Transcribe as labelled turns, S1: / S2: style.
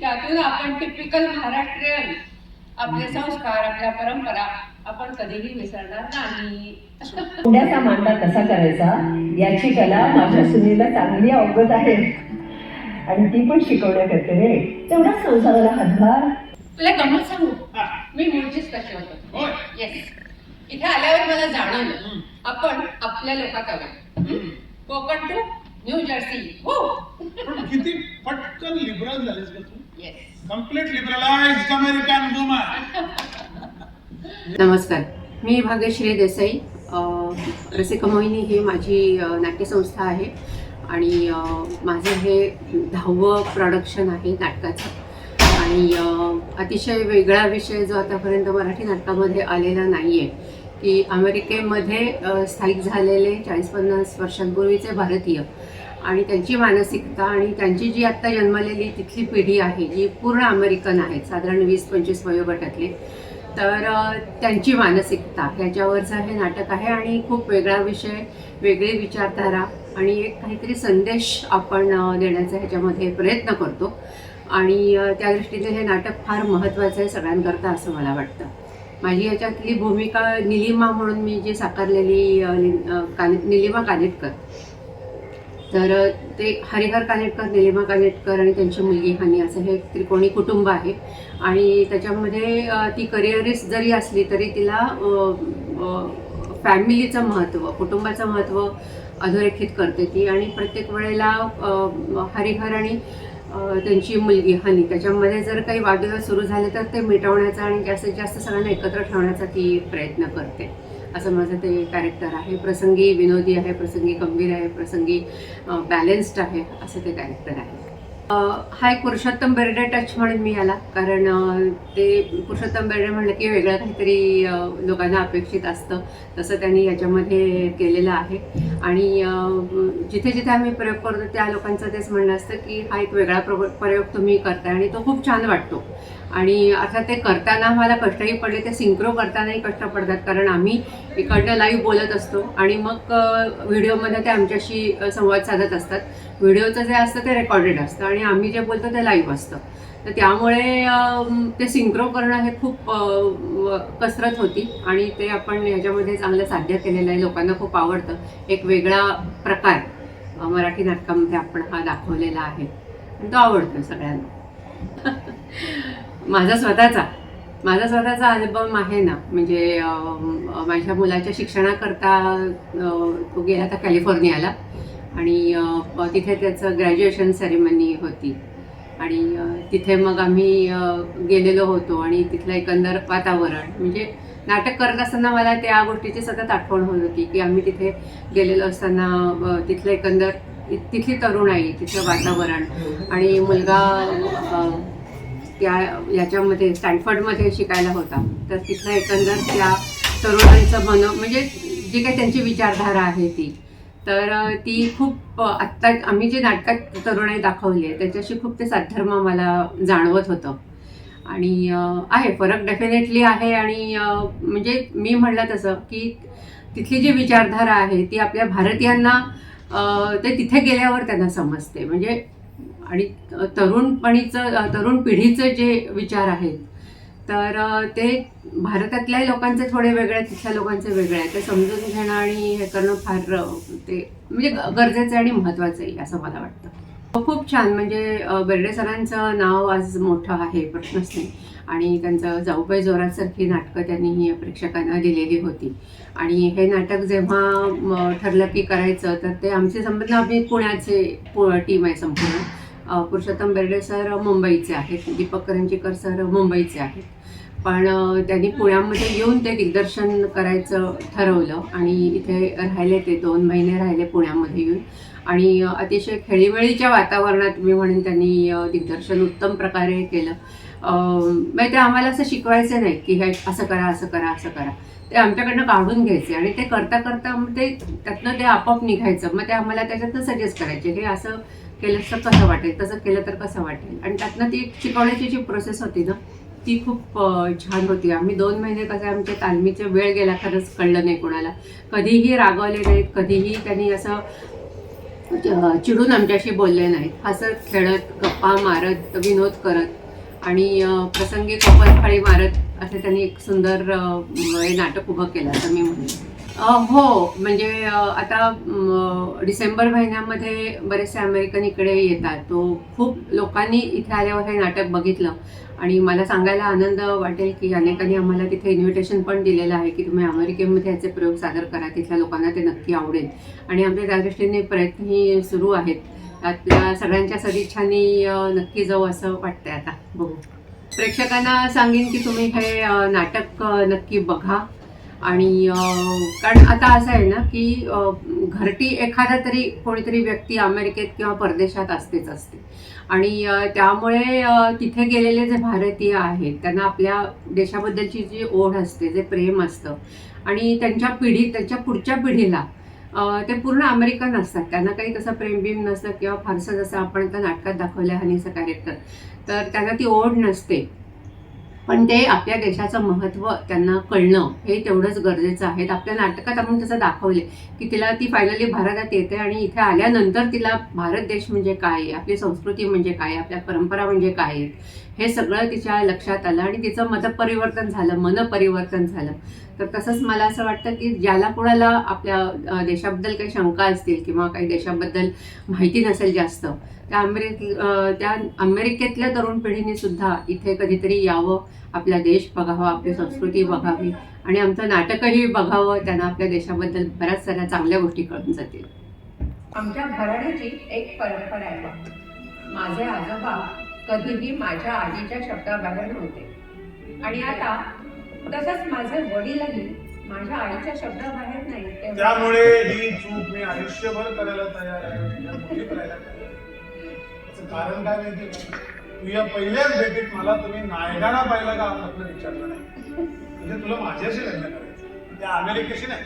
S1: त्यातून आपण टिपिकल महाराष्ट्रीयन आपले संस्कार आपल्या परंपरा आपण कधीही विसरणार नाही.
S2: पुण्याचा मांडा कसा करायचा? याची कला माझ्या सुनीला चांगली अवगत आहे. आणि ती पण शिकवण्या करते रे. तेवढाच संसाराला हातभार.
S1: तुला गमत सांगू? मी मूळचीच कशी होतो? येस इथे आल्यावर मला जाणवलं. आपण आपल्या लोकात आलो कोकण टू न्यू जर्सी हो.
S3: किती पटकन लिबरल झालीस का तू.
S4: नमस्कार. मी भाग्यश्री देसाई. अ, रसिकमोहिनी ही माझी नाट्यसंस्था आहे. आणि माझं हे दहावं प्रोडक्शन आहे नाटकाचं. आणि अतिशय वेगळा विषय जो आतापर्यंत मराठी नाटकामध्ये आलेला नाही आहे की अमेरिकेमध्ये स्थायिक झालेले चाळीस पन्नास वर्षांपूर्वीचे भारतीय आणि त्यांची मानसिकता आणि त्यांची जी आत्ता जन्मलेली तिथली पिढी आहे जी पूर्ण अमेरिकन आहेत साधारण वीस पंचवीस वयोगटातले तर त्यांची मानसिकता ह्याच्यावरचं हे नाटक आहे आणि खूप वेगळा विषय वेगळी विचारधारा आणि एक काहीतरी संदेश आपण देण्याचा ह्याच्यामध्ये प्रयत्न करतो. आणि त्या दृष्टीने हे नाटक फार महत्त्वाचं आहे सगळ्यांकरता असं मला वाटतं. माझी याच्यातली भूमिका निलिमा म्हणून मी जी साकारलेली नि- निलिमा कानेटकर तर ते हरिहर कानेटकर निलिमा कानेटकर आणि त्यांची मुलगी हानी असं हे त्रिकोणी कुटुंब आहे. आणि त्याच्यामध्ये ती करिअरिस्ट जरी असली तरी तिला फॅमिलीचं महत्त्व कुटुंबाचं महत्त्व अधोरेखित करते ती. आणि प्रत्येक वेळेला हरिहर आणि त्यांची मुलगी हनी त्याच्यामध्ये जर काही वादविवाद सुरू झाले तर ते मिटवण्याचा आणि जास्तीत जास्त सगळ्यांना एकत्र ठेवण्याचा ती प्रयत्न करते. असं माझं ते कॅरेक्टर आहे. प्रसंगी विनोदी आहे प्रसंगी गंभीर आहे प्रसंगी बॅलेन्स्ड आहे असं ते कॅरेक्टर आहे. हा एक पुरुषोत्तम बेर्डे टच म्हणून मी याला कारण ते पुरुषोत्तम बेर्डे म्हणलं की वेगळं काहीतरी लोकांना अपेक्षित असतं. तसं त्यांनी याच्यामध्ये केलेलं आहे. आणि जिथे जिथे आम्ही प्रयोग करतो त्या लोकांचं तेच म्हणणं असतं की हा एक वेगळा प्रयोग तुम्ही करताय आणि तो खूप छान वाटतो. आणि अर्थात ते करताना मला कष्टही पडले ते सिंक्रो करतानाही कष्ट पडतात. कारण आम्ही इकडनं लाईव्ह बोलत असतो आणि मग व्हिडिओमध्ये ते आमच्याशी संवाद साधत असतात. व्हिडिओचं जे असतं ते रेकॉर्डेड असतं आणि आम्ही जे बोलतो ते लाईव्ह असतं. तर त्यामुळे ते सिंक्रो करणं हे खूप कसरत होती आणि ते आपण ह्याच्यामध्ये चांगलं साध्य केलेलं आहे. लोकांना खूप आवडतं. एक वेगळा प्रकार मराठी नाटकामध्ये आपण हा दाखवलेला आहे. आणि तो आवडतो सगळ्यांना. माझा स्वतःचा. माझा स्वतःचा अल्बम आहे ना म्हणजे माझ्या मुलाच्या शिक्षणाकरता तो गेला होता कॅलिफोर्नियाला आणि तिथे त्याचं ग्रॅज्युएशन सेरेमनी होती. आणि तिथे मग आम्ही गेलेलो होतो आणि तिथलं एकंदर वातावरण म्हणजे नाटक करत असताना मला त्या गोष्टीची सतत आठवण होत होती की आम्ही तिथे गेलेलो असताना तिथलं एकंदर तिथली तरुणाई तिथलं वातावरण. आणि मुलगा त्या याच्यामध्ये स्टँडफर्डमध्ये शिकायला होता. तर तिथलं एकंदर त्या तरुणांचं मन म्हणजे जी काही त्यांची विचारधारा आहे ती तर ती खूप आत्ता आम्ही जे नाटकात तरुणाई दाखवली आहे त्याच्याशी खूप ते साधर्म मला जाणवत होतं. आणि आहे फरक डेफिनेटली आहे आणि म्हणजे मी म्हणलं तसं की तिथली जी विचारधारा आहे ती आपल्या भारतीयांना ते तिथे गेल्यावर त्यांना समजते. म्हणजे आणि तरुणपणीचं तरुण पिढीचं जे विचार आहेत तर ते भारतातल्याही लोकांचे थोडे वेगळे आहेत तिथल्या लोकांचे वेगळे आहेत. ते समजून घेणं आणि हे करणं फार ते म्हणजे गरजेचं आहे आणि महत्त्वाचं आहे असं मला वाटतं. खूप छान. म्हणजे अ, बेर्डे सरांचं नाव आज मोठं आहे प्रश्नच नाही. आणि त्यांचं जाऊबाई जोरासारखी नाटकं त्यांनी प्रेक्षकांना दिलेली होती. आणि हे नाटक जेव्हा ठरलं की करायचं तर ते आमचे संबंध आम्ही पुण्याचे पु टीम आहे संपूर्ण. पुरुषोत्तम बेर्डे सर मुंबईचे आहेत. दीपक करंजीकर सर मुंबईचे आहेत. पण त्यांनी पुण्यामध्ये येऊन ते दिग्दर्शन करायचं ठरवलं आणि इथे राहिले ते दोन महिने राहिले पुण्यामध्ये येऊन. आणि अतिशय खेळीवेळीच्या वातावरणात मी म्हणेन त्यांनी दिग्दर्शन उत्तम प्रकारे केलं. म्हणजे ते आम्हाला असं शिकवायचं नाही की हे असं करा असं करा असं करा. ते आमच्याकडनं काढून घ्यायचे आणि ते करता करता मग ते त्यातनं ते आपोआप निघायचं. मग ते आम्हाला त्याच्यातनं सजेस्ट करायचे हे असं केलं तर कसं वाटेल तसं केलं तर कसं वाटेल? आणि त्यातनं ती शिकवण्याची जी प्रोसेस होती ना ती खूप छान होती. आम्ही दोन महिने कसे आमच्या तालमीचे वेळ गेला खरंच कळलं नाही कोणाला. कधीही रागवले नाहीत कधीही त्यांनी असं चिडून आमच्याशी बोलले नाहीत. हसत खेळत गप्पा मारत विनोद करत आणि प्रसंगी कपल फळी मारत असे त्यांनी एक सुंदर हे नाटक उभं केलं असं मी म्हणेन. हो म्हणजे आता डिसेंबर महिन्यामध्ये बरेचसे अमेरिकन इकडे येतात. तो खूप लोकांनी इथे आल्यावर हे नाटक बघितलं. आणि मला सांगायला आनंद वाटेल की अनेकांनी आम्हाला तिथे इन्व्हिटेशन पण दिलेलं आहे की तुम्ही अमेरिकेमध्ये याचे प्रयोग सादर करा. तिथल्या लोकांना ते नक्की आवडेल. आणि आमच्या त्या दृष्टीने प्रयत्नही सुरू आहेत. आपल्या सगळ्यांच्या सदिच्छांनी नक्की जाऊ असं वाटतंय आता. बघू. प्रेक्षकांना सांगेन की तुम्ही हे नाटक नक्की बघा. आणि कारण आता असं आहे ना की घरटी एखादा तरी कोणीतरी व्यक्ती अमेरिकेत किंवा परदेशात असतेच असते. आणि त्यामुळे तिथे गेलेले जे भारतीय आहेत त्यांना आपल्या देशाबद्दलची जी ओढ असते जे प्रेम असतं आणि त्यांच्या पिढी त्यांच्या पुढच्या पिढीला ते पूर्ण अमेरिकन असतात. त्यांना काही तसं प्रेमबिम नसतं किंवा फारसं जसं आपण त्या नाटकात दाखवलं आहे हनीचं कॅरेक्टर तर त्यांना ती ओढ नसते. पण ते आपल्या देशाचं महत्त्व त्यांना कळणं हे तेवढंच गरजेचं आहे. आपल्या नाटकात आपण तसं दाखवले की तिला ती फायनली भारतात येते आणि इथे आल्यानंतर तिला भारत देश म्हणजे काय आहे? आपली संस्कृती म्हणजे काय आहे? आपल्या परंपरा म्हणजे काय आहेत? हे सगळं तिच्या लक्षात आलं आणि तिचं मतपरिवर्तन झालं मनपरिवर्तन झालं. तर तसंच मला असं वाटतं की ज्याला कोणाला आपल्या देशाबद्दल काही शंका असतील किंवा काही देशाबद्दल माहिती नसेल जास्त त्या अमेरिक अ, त्या अमेरिकेतल्या तरुण पिढीने सुद्धा इथे कधीतरी यावं आपला देश बघावा आपली संस्कृती बघावी आणि आमचं नाटकही बघावं त्यांना आपल्या देशाबद्दल बऱ्याच साऱ्या चांगल्या गोष्टी कळून जातील
S1: आमच्या घराण्याची एक परंपरा आहे. माझे आजोबा कधीही माझ्या आजीच्या शब्दाबाहेर नव्हते आणि आता तसंच माझे वडीलही माझ्या आईच्या शब्दाबाहेर नाही
S3: त्यामुळे ही चूक मी आयुष्यभर करायला तयार आहे या मुली करायला तयार आहे. कारण काय माहिती का? तू या पहिल्याच भेटीत मला तुम्ही नायगाना पाहिला का हा विचारलं नाही. म्हणजे तुला माझ्याशी लग्न करायचं त्या अमेरिकेशी नाही.